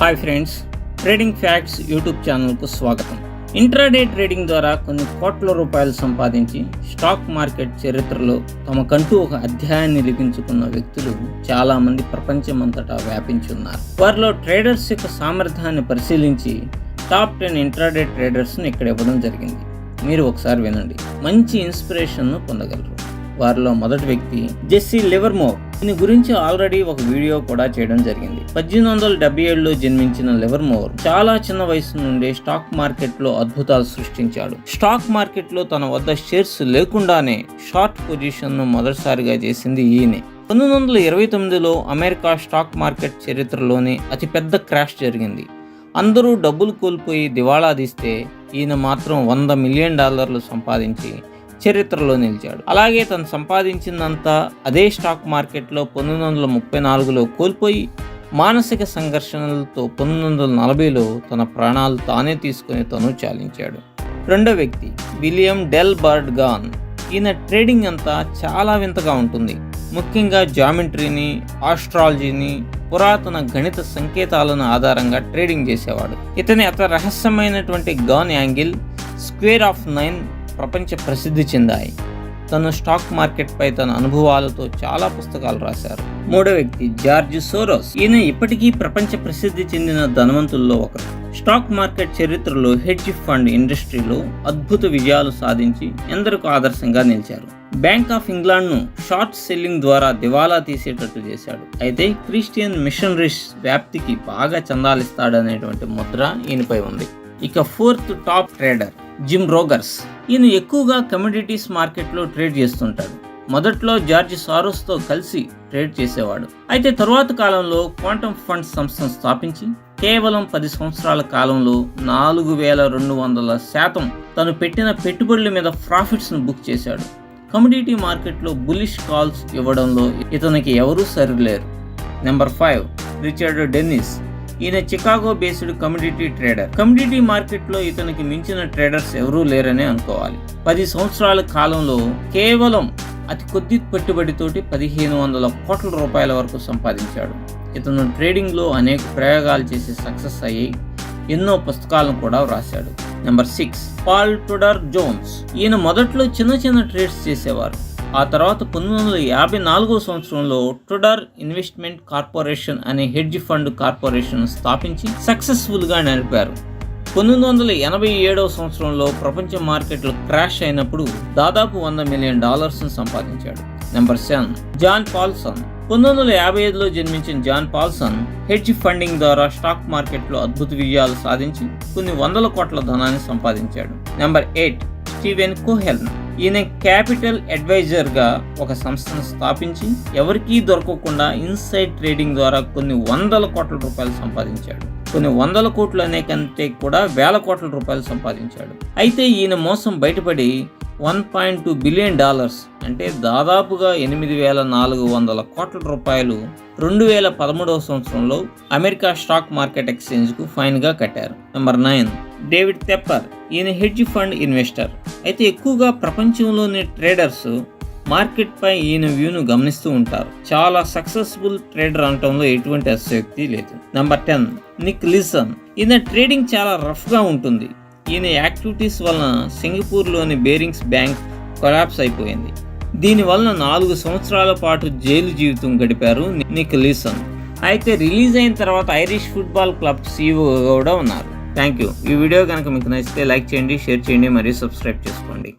Hi friends trading facts YouTube ఛానల్కు స్వాగతం intraday trading ద్వారా కొన్ని కోట్ల రూపాయలు సంపాదించి స్టాక్ మార్కెట్ చరిత్రలో తమకంటూ ఒక అధ్యాయాన్ని లిఖించుకున్న వ్యక్తులు చాలామంది ప్రపంచమంతటా వ్యాపించి ఉన్నారు. వారిలో ట్రేడర్స్ యొక్క సామర్థ్యాన్ని పరిశీలించి టాప్ టెన్ ఇంట్రాడే ట్రేడర్స్ని ఇక్కడ ఇవ్వడం జరిగింది. మీరు ఒకసారి వినండి. మంచి ఇన్స్పిరేషన్ను పొందగలరు. వారిలో మొదటి వ్యక్తి జెస్సీ లివర్మోర్. దీని గురించి ఆల్రెడీ ఒక వీడియో కూడా చేయడం జరిగింది. పద్దెనిమిది వందల డెబ్బై ఏడులో జన్మించిన లివర్మోర్ చాలా చిన్న వయసు నుండే స్టాక్ మార్కెట్లో అద్భుతాలు సృష్టించాడు. స్టాక్ మార్కెట్లో తన వద్ద షేర్స్ లేకుండానే షార్ట్ పొజిషన్ను మొదటిసారిగా చేసింది ఈయనే. పంతొమ్మిది వందల ఇరవై తొమ్మిదిలో అమెరికా స్టాక్ మార్కెట్ చరిత్రలోనే అతిపెద్ద క్రాష్ జరిగింది. అందరూ డబ్బులు కోల్పోయి దివాళా తీస్తే ఈయన మాత్రం వంద మిలియన్ డాలర్లు సంపాదించి చరిత్రలో నిలిచాడు. అలాగే తను సంపాదించిందంతా అదే స్టాక్ మార్కెట్లో పంతొమ్మిది వందల ముప్పై నాలుగులో కోల్పోయి మానసిక సంఘర్షణలతో పంతొమ్మిది వందల నలభైలో తన ప్రాణాలు తానే తీసుకుని తను చాలించాడు. రెండో వ్యక్తి విలియం డెల్ బర్డ్ గాన్. ఈయన ట్రేడింగ్ అంతా చాలా వింతగా ఉంటుంది. ముఖ్యంగా జామెట్రీని ఆస్ట్రాలజీని పురాతన గణిత సంకేతాలను ఆధారంగా ట్రేడింగ్ చేసేవాడు. ఇతని అత రహస్యమైనటువంటి Gann angle square of nine ప్రపంచ ప్రసిద్ధి చెందాయి. తను స్టాక్ మార్కెట్పై తన అనుభవాలతో చాలా పుస్తకాలు రాశారు. మూడో వ్యక్తి జార్జ్ సోరోస్. ఈయన ఇప్పటికీ ప్రపంచ ప్రసిద్ధి చెందిన ధనవంతుల్లో ఒకరు. స్టాక్ మార్కెట్ చరిత్రలో హెడ్జ్ ఫండ్ ఇండస్ట్రీలో అద్భుత విజయాలు సాధించి ఎందరికో ఆదర్శంగా నిలిచారు. బ్యాంక్ ఆఫ్ ఇంగ్లాండ్ను షార్ట్ సెల్లింగ్ ద్వారా దివాలా తీసేటట్టు చేశాడు. అయితే క్రిస్టియన్ మిషనరీస్ వ్యాప్తికి బాగా చందాలిస్తాడనేటువంటి ముద్ర ఈయనపై ఉంది. ఇక fourth top trader. Jim Rogers. ఈయన ఎక్కువగా కమోడిటీస్ మార్కెట్లో ట్రేడ్ చేస్తుంటాడు. మొదట్లో జార్జ్ సారోస్తో కలిసి ట్రేడ్ చేసేవాడు. అయితే తరువాత కాలంలో క్వాంటమ్ ఫండ్ సంస్థను స్థాపించి కేవలం పది సంవత్సరాల కాలంలో నాలుగు వేల రెండు వందల శాతం తను పెట్టిన పెట్టుబడుల మీద ప్రాఫిట్స్ను బుక్ చేశాడు. కమోడిటీ మార్కెట్లో బులిష్ కాల్స్ ఇవ్వడంలో ఇతనికి ఎవరూ Sarileru. Number five Richard Dennis. ఈయన Chicago based commodity trader. Commodity మార్కెట్లో ఇతనికి మించిన ట్రేడర్స్ ఎవరూ లేరనే అనుకోవాలి. పది సంవత్సరాల కాలంలో కేవలం అతి కొద్ది పెట్టుబడితోటి పదిహేను వందల కోట్ల రూపాయల వరకు సంపాదించాడు. ఇతను ట్రేడింగ్లో అనేక ప్రయోగాలు చేసి సక్సెస్ అయ్యి ఎన్నో పుస్తకాలను కూడా వ్రాశాడు. Number six Paul Tudor Jones. ఈయన మొదట్లో చిన్న చిన్న ట్రేడ్స్ చేసేవారు. ఆ తర్వాత పంతొమ్మిది వందల యాభై నాలుగో సంవత్సరంలో టుడర్ ఇన్వెస్ట్మెంట్ కార్పొరేషన్ అనే హెడ్జ్ ఫండ్ కార్పొరేషన్ స్థాపించి సక్సెస్ఫుల్గా నడిపారు. పంతొమ్మిది వందల ఎనభై ఏడవ సంవత్సరంలో ప్రపంచ మార్కెట్లు క్రాష్ అయినప్పుడు దాదాపు వంద మిలియన్ డాలర్స్ను సంపాదించాడు. Number seven John Paulson. పంతొమ్మిది వందల యాభై ఐదులో జన్మించిన జాన్ పాల్సన్ హెడ్జ్ ఫండింగ్ ద్వారా స్టాక్ మార్కెట్లో అద్భుత విజయాలు సాధించి కొన్ని వందల కోట్ల ధనాన్ని సంపాదించాడు. నెంబర్ ఎయిట్ స్టీవెన్ కోహెల్ ఈయన క్యాపిటల్ అడ్వైజర్గా ఒక సంస్థను స్థాపించి ఎవరికీ దొరకకుండా ఇన్సైడ్ ట్రేడింగ్ ద్వారా కొన్ని వందల కోట్ల రూపాయలు సంపాదించాడు. కొన్ని వందల కోట్లు అనే కంటే కూడా వేల కోట్ల రూపాయలు సంపాదించాడు. అయితే ఈయన మోసం బయటపడి one point two billion dollars అంటే దాదాపుగా ఎనిమిది వేల నాలుగు వందల కోట్ల రూపాయలు రెండు వేల పదమూడవ సంవత్సరంలో అమెరికా స్టాక్ మార్కెట్ ఎక్స్చేంజ్కు ఫైన్గా కట్టారు. Number nine. డేవిడ్ తెప్పర్ ఈయన హెడ్జ్ ఫండ్ ఇన్వెస్టర్. అయితే ఎక్కువగా ప్రపంచంలోని ట్రేడర్స్ మార్కెట్ పై ఈయన వ్యూను గమనిస్తూ ఉంటారు. చాలా సక్సెస్ఫుల్ ట్రేడర్ అనటంలో ఎటువంటి అశక్తి లేదు. నెంబర్ టెన్ నిక్ లిసన్ ఈయన ట్రేడింగ్ చాలా రఫ్గా ఉంటుంది. ఈయన యాక్టివిటీస్ వలన సింగపూర్లోని బేరింగ్స్ బ్యాంక్ కొలాప్స్ అయిపోయింది. దీనివలన నాలుగు సంవత్సరాల పాటు జైలు జీవితం గడిపారు నిక్ లిసన్ అయితే రిలీజ్ అయిన తర్వాత ఐరిష్ ఫుట్బాల్ క్లబ్ సీఈఓ కూడా ఉన్నారు. Thank you. ఈ వీడియో కనుక మీకు నచ్చితే లైక్ చేయండి షేర్ చేయండి మరియు సబ్స్క్రైబ్ చేసుకోండి.